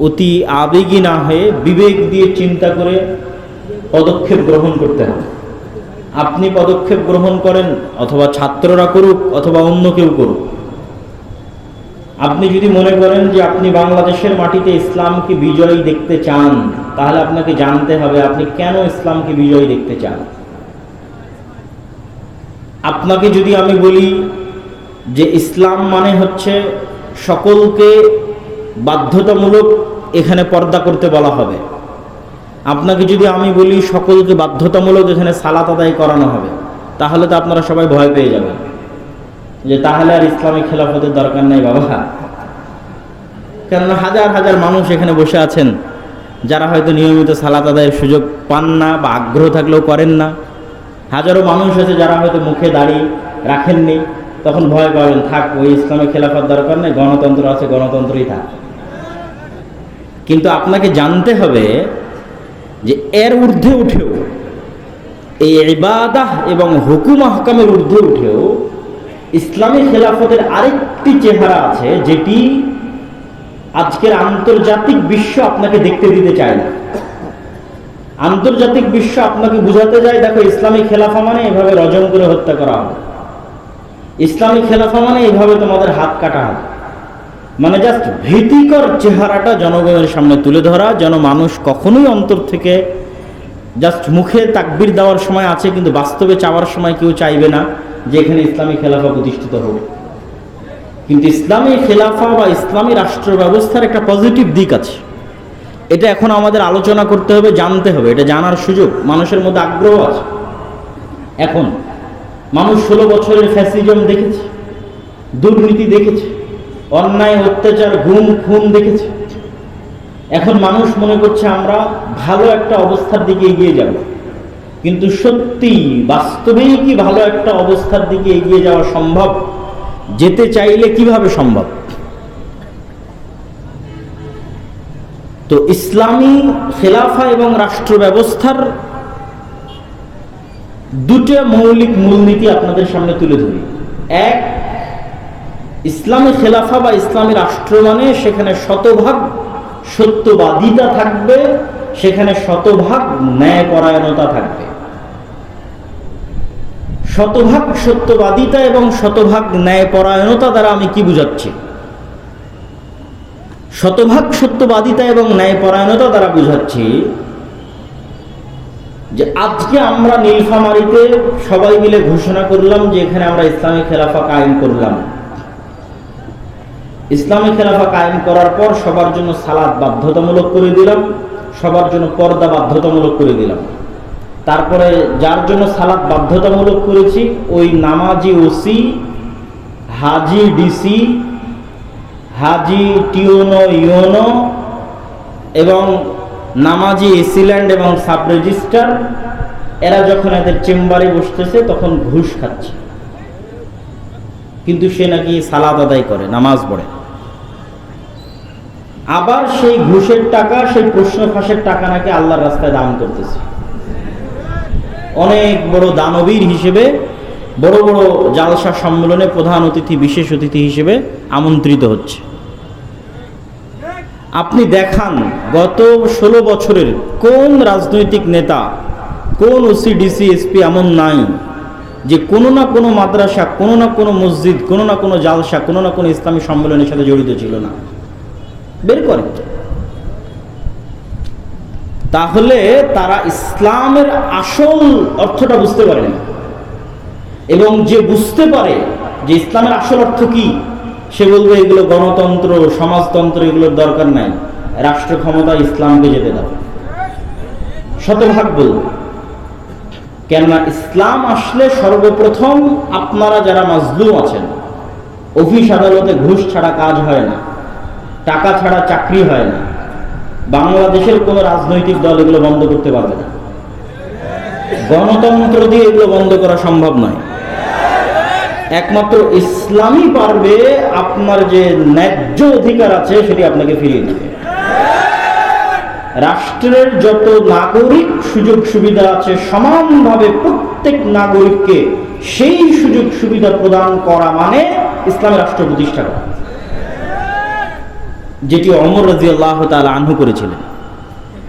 অতি আবেগী না হয়ে বিবেক দিয়ে চিন্তা করে পদক্ষেপ গ্রহণ করতে হবে। আপনি পদক্ষেপ গ্রহণ করেন, অথবা ছাত্ররা করুক, অথবা অন্য কেউ করুক। আপনি যদি মনে করেন যে আপনি বাংলাদেশের মাটিতে ইসলামকে বিজয়ী দেখতে চান, তাহলে আপনাকে জানতে হবে আপনি কেন ইসলামকে বিজয়ী দেখতে চান। আপনাকে যদি আমি বলি যে ইসলাম মানে হচ্ছে সকলকে বাধ্যতামূলক এখানে পর্দা করতে বলা হবে। আপনাকে যদি আমি বলি সকলকে বাধ্যতামূলক এখানে সালাত আদায় করানো হবে, তাহলে তো আপনারা সবাই ভয় পেয়ে যাবেন। যে তাহলে আর ইসলামিক খেলাফতের দরকার নেই বাবা। কেননা হাজার হাজার মানুষ এখানে বসে আছেন, যারা হয়তো নিয়মিত সালাত আদায়ের সুযোগ পান না বা আগ্রহ থাকলেও করেন না। হাজারো মানুষ আছে যারা হয়তো মুখে দাড়ি রাখেননি, তখন ভয় পাবেন, থাক, ওই ইসলামিক খেলাফত দরকার নেই, গণতন্ত্র আছে, গণতন্ত্রই থাক। কিন্তু আপনাকে জানতে হবে যে এর ঊর্ধ্বে উঠেও, এই ইবাদাহ এবং হুকুম আহকামের ঊর্ধ্বে উঠেও ইসলামী খেলাফতের আরেকটি চেহারা আছে যেটি আজকের আন্তর্জাতিক বিশ্ব আপনাকে দেখতে দিতে চায় না। আন্তর্জাতিক বিশ্ব আপনাকে বুঝাতে যায় দেখো ইসলামী খেলাফা মানে এভাবে রজম করে হত্যা করা হবে। ইসলামী খেলাফা মানে এইভাবে তোমাদের হাত কাটা হবে। মানে জাস্ট ভীতিকর চেহারাটা জনগণের সামনে তুলে ধরা, যেন মানুষ কখনোই অন্তর থেকে জাস্ট মুখে তাকবির দেওয়ার সময় আছে, কিন্তু বাস্তবে চাওয়ার সময় কেউ চাইবে না যে এখানে ইসলামী খেলাফা প্রতিষ্ঠিত হবে কিন্তু ইসলামী খেলাফা বা ইসলামী রাষ্ট্র ব্যবস্থার একটা পজিটিভ দিক আছে। এটা এখন আমাদের আলোচনা করতে হবে, জানতে হবে। এটা জানার সুযোগ, মানুষের মধ্যে আগ্রহ আছে। এখন, মানুষ ষোলো বছরের ফ্যাসিজম দেখেছে, দুর্নীতি দেখেছে অন্যায়, অত্যাচার, গুম, খুন দেখেছে। এখন মানুষ মনে করছে আমরা ভালো একটা অবস্থার দিকে এগিয়ে যাব। কিন্তু সত্যি বাস্তবেই কি ভালো একটা অবস্থার দিকে এগিয়ে যাওয়া সম্ভব? যেতে চাইলে কীভাবে সম্ভব? তো ইসলামী খেলাফা এবং রাষ্ট্র ব্যবস্থার দুটো মৌলিক মূলনীতি আপনাদের সামনে তুলে ধরি। এক ইসলামী খেলাফা বা ইসলামী রাষ্ট্র মানে সেখানে শতভাগ সত্যবাদিতা থাকবে, সেখানে শতভাগ ন্যায়পরায়ণতা থাকবে। শতভাগ সত্যবাদিতা এবং শতভাগ ন্যায়পরায়ণতা দ্বারা আমি কি বুঝাচ্ছি? শতভাগ সত্যবাদিতা এবং ন্যায়পরায়ণতা দ্বারা বুঝাচ্ছি যে আজকে আমরা নীলফামারিতে সবাই মিলে ঘোষণা করলাম যে এখানে আমরা ইসলামী খেলাফা কায়েম করলাম। ইসলামী খেলাফা কায়েম করার পর সবার জন্য সালাদ বাধ্যতামূলক করে দিলাম, সবার জন্য পর্দা বাধ্যতামূলক করে দিলাম। তারপরে যার জন্য সালাদ বাধ্যতামূলক করেছি, ওই নামাজি ওসি, হাজি ডিসি, হাজি টিওনো ইওনো এবং নামাজি এসিল্যান্ড এবং সাব রেজিস্ট্রার এরা যখন এদের চেম্বারে বসতেছে তখন ঘুষ খাচ্ছে। কিন্তু সে নাকি সালাদ আদায় করে, নামাজ পড়ে। আবার সেই ঘুষের টাকা, সেই প্রশ্ন ফাঁসের টাকা নাকি আল্লাহর রাস্তায় দান করতেছে। অনেক বড় দানবীর হিসেবে, বড় বড় জালসা সম্মেলনে প্রধান অতিথি, বিশেষ অতিথি হিসেবে আমন্ত্রিত হচ্ছে। আপনি দেখান গত ষোলো বছরের কোন রাজনৈতিক নেতা, কোন ওসি ডিসি এসপি এমন নাই। যে কোনো না কোনো মাদ্রাসা, কোনো না কোনো মসজিদ, কোনো না কোনো জালসা, কোনো না কোনো ইসলামী সম্মেলনের সাথে জড়িত ছিল না। বের করে। তাহলে তারা ইসলামের আসল অর্থটা বুঝতে পারেন এবং যে বুঝতে পারে যে ইসলামের আসল অর্থ কি, সে বলবে এগুলো গণতন্ত্র, সমাজতন্ত্র, এগুলোর দরকার নাই। রাষ্ট্র ক্ষমতা ইসলামকে যেতে দাও। শতভাগ বলবে। কেননা ইসলাম আসলে সর্বপ্রথম আপনারা যারা মাজলুম আছেন, অফিস আদালতে ঘুষ ছাড়া কাজ হয় না, টাকা ছাড়া চাকরি হয় না, বাংলাদেশের কোনো রাজনৈতিক দল এগুলো বন্ধ করতে পারবে না। গণতন্ত্র দিয়ে এগুলো বন্ধ করা সম্ভব নয়। একমাত্র ইসলামই পারবে আপনার যে ন্যায্য অধিকার আছে সেটি আপনাকে ফিরিয়ে দিবে রাষ্ট্রের যত নাগরিক সুযোগ সুবিধা আছে সমানভাবে প্রত্যেক নাগরিককে সেই সুযোগ সুবিধা প্রদান করা মানে ইসলামী রাষ্ট্র প্রতিষ্ঠা করা। যেটি অমর রাজি আল্লাহ তালা আনহু করেছিলেন।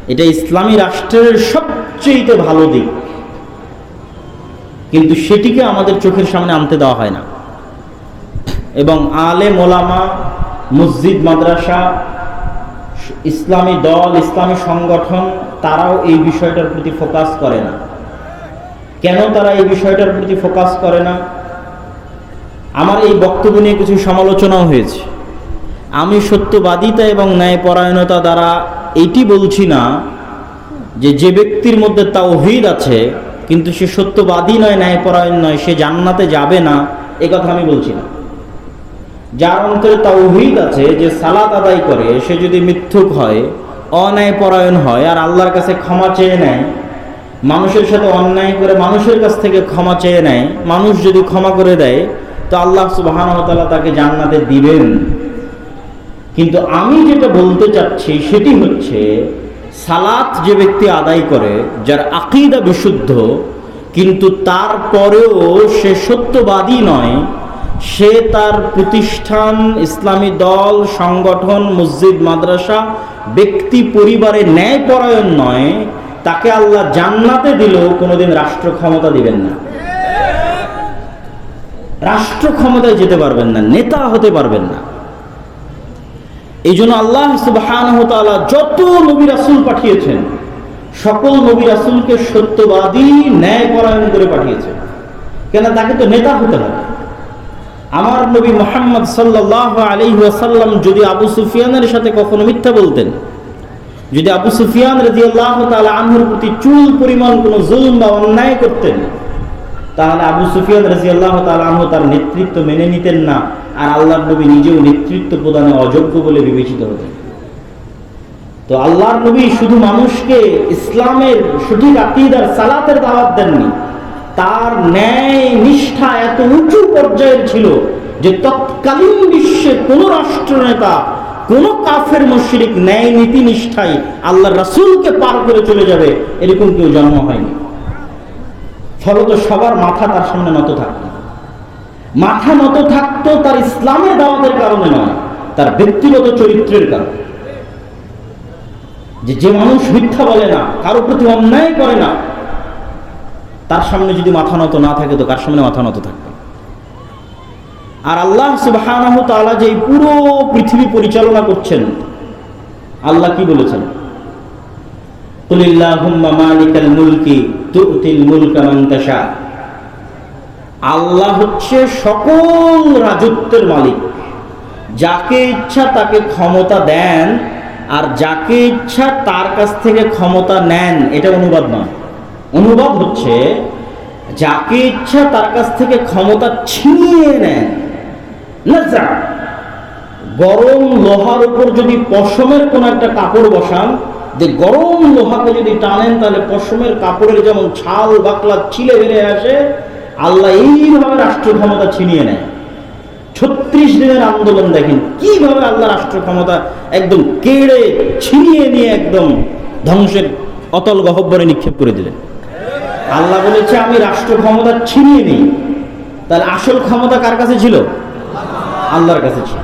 এটা ইসলামী রাষ্ট্রের সবচেয়ে ভালো দিক। কিন্তু সেটিকে আমাদের চোখের সামনে আনতে দেওয়া হয় না। এবং আলে মোলামা মসজিদ, মাদ্রাসা ইসলামী দল, ইসলামী সংগঠন, তারাও এই বিষয়টার প্রতি ফোকাস করে না। কেন তারা এই বিষয়টার প্রতি ফোকাস করে না? আমার এই বক্তব্য নিয়ে কিছু সমালোচনাও হয়েছে। আমি সত্যবাদিতা এবং ন্যায়পরায়ণতা দ্বারা এটি বলছি না যে যে ব্যক্তির মধ্যে তাওহিদ আছে, কিন্তু সে সত্যবাদী নয়, ন্যায়পরায়ণ নয়, সে জান্নাতে যাবে না, এ কথা আমি বলছি না। যার অন্তরে তাওহিদ আছে যে সালাত আদায় করে, সে যদি মিথ্যুক হয়, অন্যায়পরায়ণ হয় আর আল্লাহর কাছে ক্ষমা চেয়ে নেয়, মানুষের সাথে অন্যায় করে মানুষের কাছ থেকে ক্ষমা চেয়ে নেয়, মানুষ যদি ক্ষমা করে দেয়, তো আল্লাহ সুবাহানতালা তাকে জান্নাতে দিবেন। কিন্তু আমি যেটা বলতে চাচ্ছি সেটি হচ্ছে, সালাত যে ব্যক্তি আদায় করে, যার আকিদা বিশুদ্ধ, কিন্তু তারপরেও সে সত্যবাদী নয় সে তার প্রতিষ্ঠান, ইসলামী দল, সংগঠন, মসজিদ, মাদ্রাসা, ব্যক্তি পরিবারে ন্যায়পরায়ণ নয়, তাকে আল্লাহ জান্নাতে দিলেও কোনোদিন রাষ্ট্র ক্ষমতা দিবেন না। রাষ্ট্র ক্ষমতায় যেতে পারবেন না, নেতা হতে পারবেন না। এই জন্য আল্লাহ সুবাহান যত নবী রাসুল পাঠিয়েছেন, সকল নবী রাসুলকে সত্যবাদী, ন্যায়পরায়ণ করে পাঠিয়েছেন। কেন? তাকে তো নেতা হতে হবে। আমার নবী মোহাম্মদ সাল্লাহ আলী ওয়াসাল্লাম যদি আবু সুফিয়ানের সাথে কখনো মিথ্যা বলতেন, যদি আবু সুফিয়ান রাজি আল্লাহ তালা আনহুর প্রতি চুল পরিমাণ কোনো জুলুম বা অন্যায় করতেন, তাহলে আবু সুফিয়ান রাজি আল্লাহ তালু তার নেতৃত্ব মেনে নিতেন না আর আল্লাহ নবী নিজেও নেতৃত্ব প্রদানে অযোগ্য বলে বিবেচিত হতেন। তো আল্লাহর নবী শুধু মানুষকে ইসলামের সঠিক আকিদার সালাতের দাওয়াত দেননি তার ন্যায় নিষ্ঠা এত উঁচু পর্যায়ের ছিল যে তৎকালীন বিশ্বে কোন রাষ্ট্রনেতা, কোন কাফের মশরিক ন্যায় নীতি নিষ্ঠায় আল্লাহ রাসুলকে পার করে চলে যাবে, এরকম কেউ জন্ম হয়নি। ফলত সবার মাথা তার সামনে নত থাকত। মাথা নত থাকতো তার ইসলামের দাওয়াতের কারণে নয়, তার ব্যক্তিগত চরিত্রের কারণে। যে যে মানুষ মিথ্যা বলে না, কারও প্রতি অন্যায় করে না তার সামনে যদি মাথা নত না থাকে তো কার সামনে মাথা নত থাকবে? আর আল্লাহ সুবাহ যে পুরো পৃথিবী পরিচালনা করছেন, আল্লাহ কি বলেছেন? আল্লাহ হচ্ছে সকল রাজত্বের মালিক। যাকে ইচ্ছা তাকে ক্ষমতা দেন, আর যাকে ইচ্ছা তার কাছ থেকে ক্ষমতা নেন, এটা অনুবাদ নয়। অনুবাদ হচ্ছে, যাকে ইচ্ছা তার কাছ থেকে ক্ষমতা ছিনিয়ে নেন গরম লোহার উপর যদি পশমের কোন একটা কাপড় বসান, যে গরম লোহাকে যদি টানেন, তাহলে পশমের কাপড়ের যেমন ছাল, বাকলা ছিলে বেড়ে আসে, আল্লাহ এইভাবে রাষ্ট্র ক্ষমতা ছিনিয়ে নেয়। ছত্রিশ দিনের আন্দোলন দেখেন, কীভাবে আল্লাহ রাষ্ট্র ক্ষমতা একদম কেড়ে ছিনিয়ে নিয়ে একদম ধ্বংসের অতল গহব্বরে নিক্ষেপ করে দিলেন। আল্লাহ বলেছে, আমি রাষ্ট্র ক্ষমতা ছিনিয়ে নিই। তাহলে আসল ক্ষমতা কার কাছে ছিল? আল্লাহর কাছে ছিল।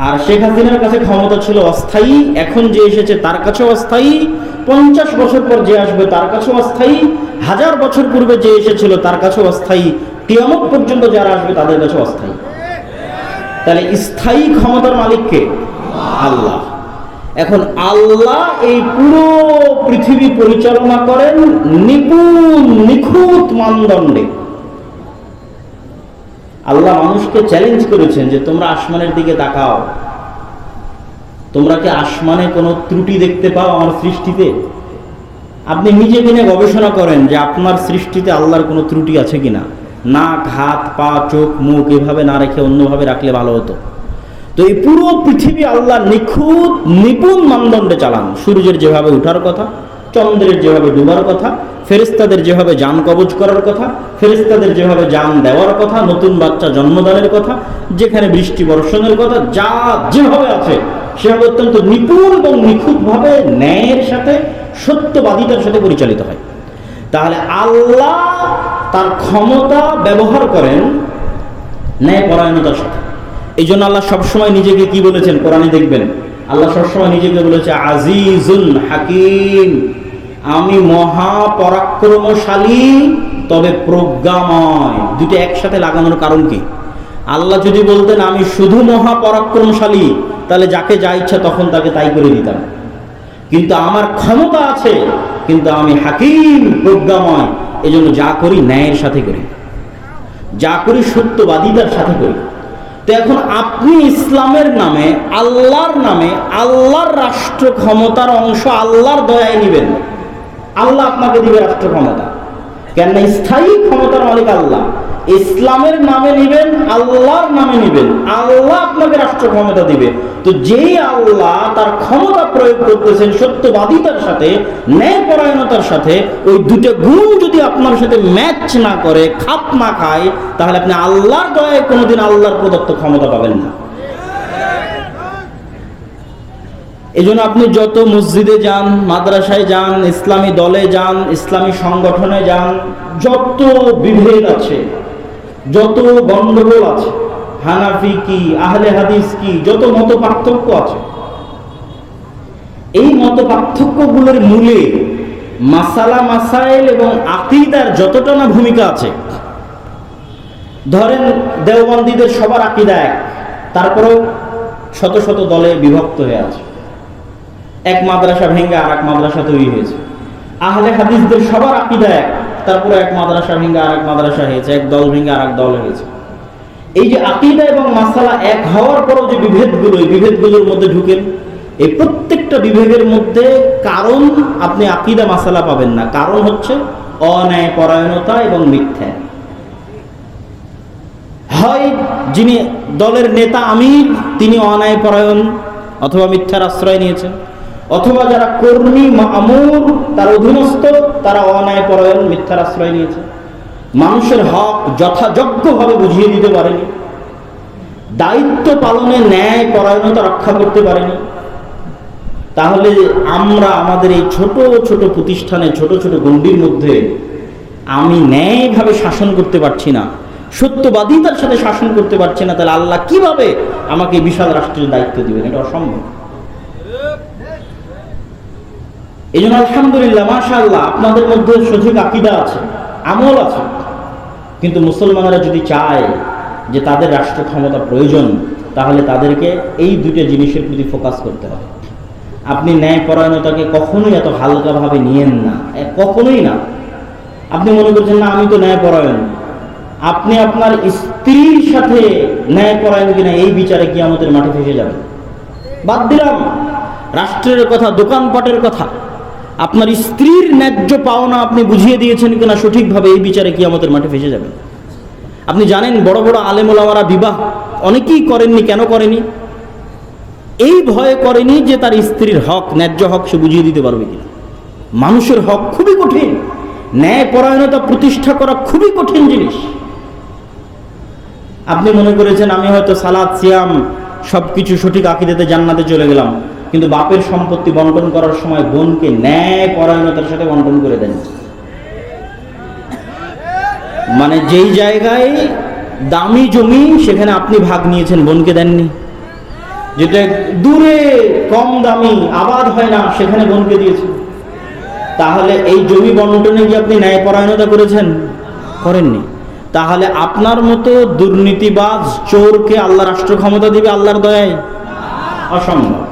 আর শেখ হাসিনার কাছে ক্ষমতা ছিল অস্থায়ী। এখন যে এসেছে তার কাছেও অস্থায়ী। পঞ্চাশ বছর পর যে আসবে তার কাছেও অস্থায়ী। হাজার বছর পূর্বে যে এসেছিল তার কাছেও অস্থায়ী। কিয়ামত পর্যন্ত যারা আসবে তাদের কাছে অস্থায়ী। তাহলে স্থায়ী ক্ষমতার মালিককে আল্লাহ। এখন আল্লাহ এই পুরো পৃথিবী পরিচালনা করেন নিপুণ, নিখুঁত মানদণ্ডে। আল্লাহ মানুষকে চ্যালেঞ্জ করেছেন যে তোমরা আসমানের দিকে তাকাও। তোমরা কি আসমানে কোনো ত্রুটি দেখতে পাও আমার সৃষ্টিতে? আপনি নিজে কিনে গবেষণা করেন যে আপনার সৃষ্টিতে আল্লাহর কোনো ত্রুটি আছে কিনা? নাক, হাত, পা, চোখ, মুখ এভাবে না রেখে অন্যভাবে রাখলে ভালো হতো। তো এই পুরো পৃথিবী আল্লাহ নিখুঁত, নিপুণ মানদণ্ডে চালান। সূর্যের যেভাবে উঠার কথা, চন্দ্রের যেভাবে ডুবার কথা ফেরিস্তাদের যেভাবে যান কবজ করার কথা ফেরিস্তাদের যেভাবে যান দেওয়ার কথা, নতুন বাচ্চা জন্মদানের কথা, যেখানে বৃষ্টি বর্ষণের কথা, যা যেভাবে আছে, সেভাবে অত্যন্ত নিপুণ এবং নিখুঁতভাবে ন্যায়ের সাথে, সত্যবাদিতার সাথে পরিচালিত হয়। তাহলে আল্লাহ তার ক্ষমতা ব্যবহার করেন ন্যায় পরায়ণতার সাথে। এই জন্য আল্লাহ সবসময় নিজেকে কি বলেছেন? কোরআনে দেখবেন। আল্লাহ সবসময় নিজেকে বলেছে আজিজুল হাকিম। আমি মহা পরাক্রমশালী তবে প্রজ্ঞাময়। দুটো একসাথে লাগানোর কারণ কি? আল্লাহ যদি বলতেন, আমি শুধু মহা পরাক্রমশালী তাহলে যাকে যা ইচ্ছা তখন তাকে তাই করে দিতাম। কিন্তু আমার ক্ষমতা আছে, কিন্তু আমি হাকিম, প্রজ্ঞাময়। এজন্য যা করি ন্যায়ের সাথে করি। যা করি সত্যবাদিতার সাথে করি। তো এখন আপনি ইসলামের নামে, আল্লাহর নামে, আল্লাহর রাষ্ট্র ক্ষমতার অংশ, আল্লাহর দয়ায় নিবেন। আল্লাহ আপনাকে দিবে রাষ্ট্র ক্ষমতা। কেননা স্থায়ী ক্ষমতার মালিক আল্লাহ। ইসলামের নামে নিবেন, আল্লাহর নামে নিবেন। আল্লাহ আপনাকে রাষ্ট্র ক্ষমতা দিবে। তো যেই আল্লাহ তার ক্ষমতা প্রয়োগ করতেছেন সত্যবাদিতার সাথে, ন্যায়পরায়ণতার সাথে, ওই দুটো গুণ যদি আপনার সাথে ম্যাচ না করে, খাপ না খায়, তাহলে আপনি আল্লাহর দয়ায় কোনোদিন আল্লাহর প্রদত্ত ক্ষমতা পাবেন না। এই জন্য আপনি যত মসজিদে যান, মাদ্রাসায় যান, ইসলামী দলে যান, ইসলামী সংগঠনে যান, যত বিভেদ আছে যত গণ্ডগোল আছে, হানাফি কি, আহলে হাদিস কি, যত মত পার্থক্য আছে, এই মত পার্থক্যগুলোর মূলে মাসালা, মাসাইল এবং আকিদার যতটা না ভূমিকা আছে, ধরেন দেওবন্দীদের সবার আকিদা এক, তারপরেও শত শত দলে বিভক্ত হয়ে আছে। এক মাদ্রাসা ভেঙে আর এক মাদ্রাসা তৈরি হয়েছে। আহলে হাদিসদের সবার আকিদা এক তারপরে এক মাদ্রাসা ভেঙে আর এক মাদ্রাসা হয়েছে, এক দল ভেঙে আর এক দল হয়েছে। এই যে আকিদা এবং মাসালা এক হওয়ার পরও যে বিভেদগুলো, এই বিভেদগুলোর মধ্যে ঢুকেন, এই প্রত্যেকটা বিভেদের মধ্যে কারণ আপনি আকিদা মাসালা পাবেন না। কারণ হচ্ছে অন্যায় পরায়ণতা এবং মিথ্যা। হয় যিনি দলের নেতা আমির, তিনি অন্যায় পরায়ণ অথবা মিথ্যার আশ্রয় নিয়েছেন। অথবা যারা কর্মী, মামুর, তার অধীনস্থ, তারা অন্যায় পরায়ণ মিথ্যার আশ্রয় নিয়েছে। মানুষের হক যথাযোগ্যভাবে বুঝিয়ে দিতে পারেনি। দায়িত্ব পালনে ন্যায় পরায়ণতা রক্ষা করতে পারেনি। তাহলে আমরা আমাদের এই ছোট ছোট প্রতিষ্ঠানে, ছোট ছোট গণ্ডির মধ্যে আমি ন্যায়ভাবে শাসন করতে পারছি না, সত্যবাদিতার সাথে শাসন করতে পারছি না, তাহলে আল্লাহ কীভাবে আমাকে বিশাল রাষ্ট্রের দায়িত্ব দিবেন? এটা অসম্ভব। এই জন্য আলহামদুলিল্লাহ মাশা আল্লাহ আপনাদের মধ্যে সঠিক আকিদা আছে, আমল আছে। কিন্তু মুসলমানরা যদি চায় যে তাদের রাষ্ট্র ক্ষমতা প্রয়োজন, তাহলে তাদেরকে এই দুটো জিনিসের প্রতি ফোকাস করতে হবে। আপনি ন্যায়পরায়ণতাকে কখনোই এত হালকাভাবে নিয়েন না কখনোই না। আপনি মনে করছেন, না, আমি তো ন্যায়পরায়ণ। আপনি আপনার স্ত্রীর সাথে ন্যায়পরায়ণ কিনা, এই বিচারে কি আমাদের মাঠে ফেসে যাবেন। বাদ দিলাম, রাষ্ট্রের কথা, দোকানপাটের কথা। আপনার স্ত্রীর ন্যায্য পাওনা আপনি বুঝিয়ে দিয়েছেন কিনা সঠিকভাবে, এই বিচারে কি আমাদের মাঠে ফেসে যাবেন আপনি জানেন, বড় বড় আলেমোলামারা বিবাহ অনেকেই করেননি, কেন করেনি? এই ভয়ে করেনি যে তার স্ত্রীর হক, ন্যায্য হক সে বুঝিয়ে দিতে পারবে কিনা। মানুষের হক খুবই কঠিন ন্যায় পরায়ণতা প্রতিষ্ঠা করা খুবই কঠিন জিনিস। আপনি মনে করেছেন, আমি হয়তো সালাদ, সিয়াম সব কিছু সঠিক আকিদাতে জান্নাতে চলে গেলাম। কিন্তু বাপের সম্পত্তি বন্টন করার সময় বোনকে ন্যায় পরায়ণতার সাথে বন্টন করে দেন। মানে যেই জায়গায় দামি জমি, সেখানে আপনি ভাগ নিয়েছেন, বোনকে দেননি। যেটা দূরে কম দামি, আবাদ হয় না, সেখানে বোনকে দিয়েছেন। তাহলে এই জমি বন্টনে কি আপনি ন্যায়পরায়ণতা করেছেন? করেননি। তাহলে আপনার মতো দুর্নীতিবাজ চোরকে আল্লাহ রাষ্ট্র ক্ষমতা দিবে আল্লাহর দয়ায়? অসম্ভব।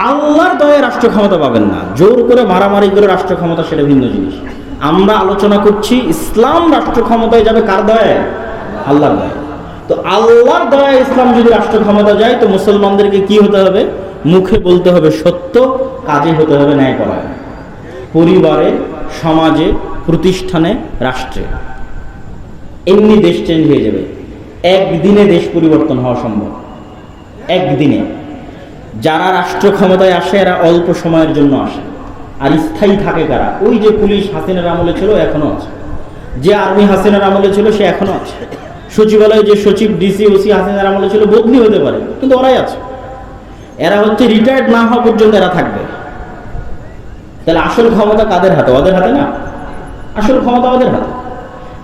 আল্লাহর দয়ায় রাষ্ট্র ক্ষমতা পাবেন না। জোর করে মারামারি করে রাষ্ট্র ক্ষমতা সেটা ভিন্ন জিনিস। আমরা আলোচনা করছি ইসলাম রাষ্ট্র ক্ষমতায় যাবে কার দয়ায়? আল্লাহর দয়ায়। তো আল্লাহর দয়ায় ইসলাম যদি রাষ্ট্র ক্ষমতা যায়, তো মুসলমানদেরকে কি হতে হবে? মুখে বলতে হবে সত্য, কাজে হতে হবে ন্যায় ন্যায়পরায়ণ। পরিবারে, সমাজে, প্রতিষ্ঠানে, রাষ্ট্রে। এমনি দেশ চেঞ্জ হয়ে যাবে। একদিনে দেশ পরিবর্তন হওয়া সম্ভব। একদিনে। যারা রাষ্ট্র ক্ষমতায় আসে, এরা অল্প সময়ের জন্য আসে। আর স্থায়ী থাকে কারা? ওই যে পুলিশ হাসিনার আমলে ছিল এখনও আছে। যে আর্মি হাসিনার আমলে ছিল, সে এখনও আছে। সচিবালয়ে যে সচিব, ডিসি, ওসি হাসিনার আমলে ছিল, বদলি হতে পারে, কিন্তু ওরাই আছে। এরা হচ্ছে রিটায়ার্ড না হওয়া পর্যন্ত এরা থাকবে। তাহলে আসল ক্ষমতা কাদের হাতে? ওদের হাতে না? আসল ক্ষমতা ওদের হাতে।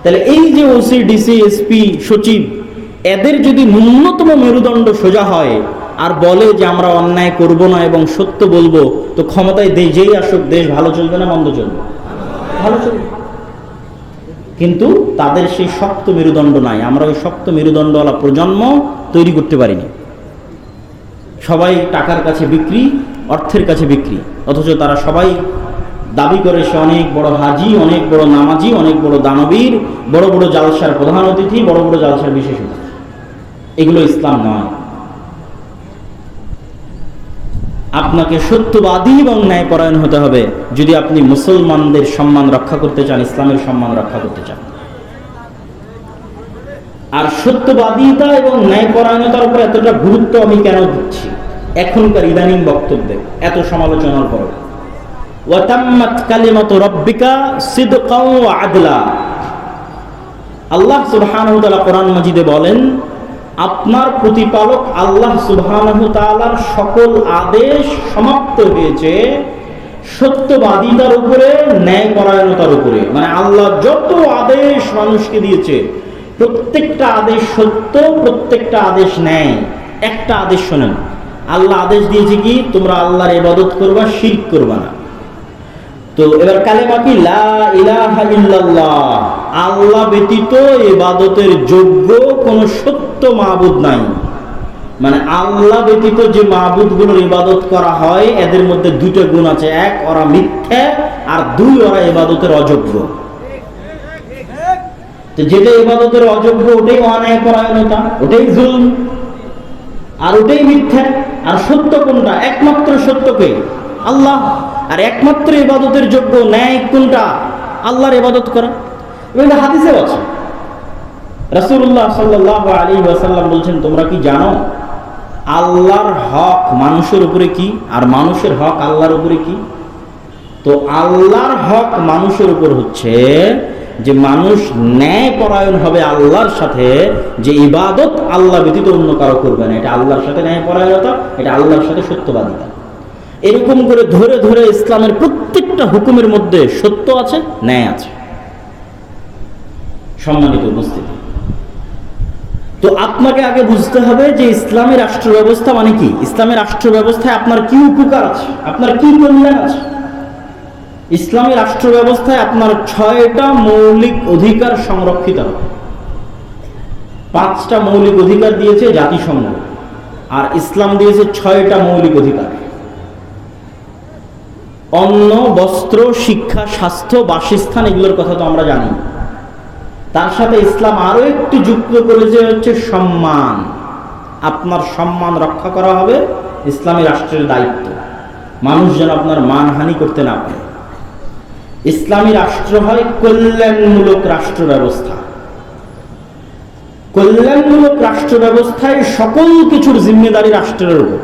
তাহলে এই যে ওসি, ডিসি, এসপি, সচিব, এদের যদি ন্যূনতম মেরুদণ্ড সোজা হয় আর বলে যে আমরা অন্যায় করব না এবং সত্য বলব, তো ক্ষমতায় যেই আসুক, দেশ ভালো চলবে না মন্দ চলবে? ভালো চলবে। কিন্তু তাদের সেই শক্ত মেরুদণ্ড নাই। আমরা ওই শক্ত মেরুদণ্ডওয়ালা প্রজন্ম তৈরি করতে পারিনি। সবাই টাকার কাছে বিক্রি, অর্থের কাছে বিক্রি। অথচ তারা সবাই দাবি করে, সে অনেক বড় হাজি, অনেক বড় নামাজি, অনেক বড় দানবীর, বড় বড় জালসার প্রধান অতিথি, বড় বড় জালসার বিশেষ এগুলো ইসলাম নয়। আপনাকে সত্যবাদী এবং ন্যায়পরায়ণ হতে হবে। যদি আপনি মুসলমানদের সম্মান রক্ষা করতে চান, ইসলামের সম্মান রক্ষা করতে চান। আর সত্যবাদিতা এবং ন্যায়পরায়ণতার উপর এতটা গুরুত্ব আমি কেন দিচ্ছি? এখনকার ইদানিং বক্তব্যে, এত সমালোচনার পর আল্লাহ সুবহানাহু কোরআন মাজিদে বলেন আপনার প্রতিপালক আল্লাহ তাআলার সকল আদেশ সমাপ্ত হয়েছে সত্যবাদিতার উপরে, ন্যায়পরায়ণতার উপরে। মানে আল্লাহ যত আদেশ মানুষকে দিয়েছে, প্রত্যেকটা আদেশ সত্য, প্রত্যেকটা আদেশ ন্যায়। একটা আদেশ শোনেন, আল্লাহ আদেশ দিয়েছে কি? তোমরা আল্লাহর ইবাদত করবা, শিরক করবা না। তো এবার কালেমা কি? লা আল্লাহ ব্যতীত ইবাদতের যোগ্য কোন সত্য মাবুদ নাই। মানে আল্লাহ ব্যতীত যে মাবুদগুলোর ইবাদত করা হয়, এদের মধ্যে দুটো গুণ আছে। এক, ওরা মিথ্যা, আর দুই, ওরা ইবাদতের অযোগ্য। যেটা ইবাদতের অযোগ্য, ওটাই অন্যায় পরায়ণতা, ওটাই জুলম, আর ওটাই মিথ্যা। আর সত্য কোনটা? একমাত্র সত্যকে। আল্লাহ, আর একমাত্র ইবাদতের যোগ্য ন্যায় কোনটা? আল্লাহর ইবাদত করা। এটা হাদিসেও আছে। রাসূলুল্লাহ সাল্লাল্লাহু আলাইহি ওয়াসাল্লাম বলছেন, তোমরা কি জানো, আল্লাহর হক মানুষের উপরে কি আর মানুষের হক আল্লাহর উপরে কি? তো আল্লাহর হক মানুষের উপর হচ্ছে যে মানুষ ন্যায় পরায়ণ হবে আল্লাহর সাথে, যে ইবাদত আল্লাহ ব্যতীত অন্য কারও করবে না। এটা আল্লাহর সাথে ন্যায় পরায়ণতা, এটা আল্লাহর সাথে সত্যবাদিতা। এরকম করে ধরে ধরে ইসলামের প্রত্যেকটা হুকুমের মধ্যে সত্য আছে, ন্যায় আছে। সম্মানিত উপস্থিতি। তো আপনাকে আগে বুঝতে হবে যে ইসলামী রাষ্ট্র ব্যবস্থা মানে কি? ইসলামী রাষ্ট্র ব্যবস্থায় আপনার কি উপকার আছে? আপনার কি কল্যাণ আছে? ইসলামী রাষ্ট্র ব্যবস্থায় আপনার ছয়টা মৌলিক অধিকার সংরক্ষিত হবে। পাঁচটা মৌলিক অধিকার দিয়েছে জাতিসংঘ, আর ইসলাম দিয়েছে ছয়টা মৌলিক অধিকার। অন্ন, বস্ত্র, শিক্ষা, স্বাস্থ্য, বাসস্থান, এগুলোর কথা তো আমরা জানি। তার সাথে ইসলাম আরও একটু যুক্ত করেছে হচ্ছে সম্মান। আপনার সম্মান রক্ষা করা হবে ইসলামী রাষ্ট্রের দায়িত্ব। মানুষ যেন আপনার মানহানি করতে না পারে। ইসলামী রাষ্ট্র হয় কল্যাণমূলক রাষ্ট্র ব্যবস্থা। কল্যাণমূলক রাষ্ট্র ব্যবস্থায় সকল কিছুর জিম্মেদারি রাষ্ট্রের উপর।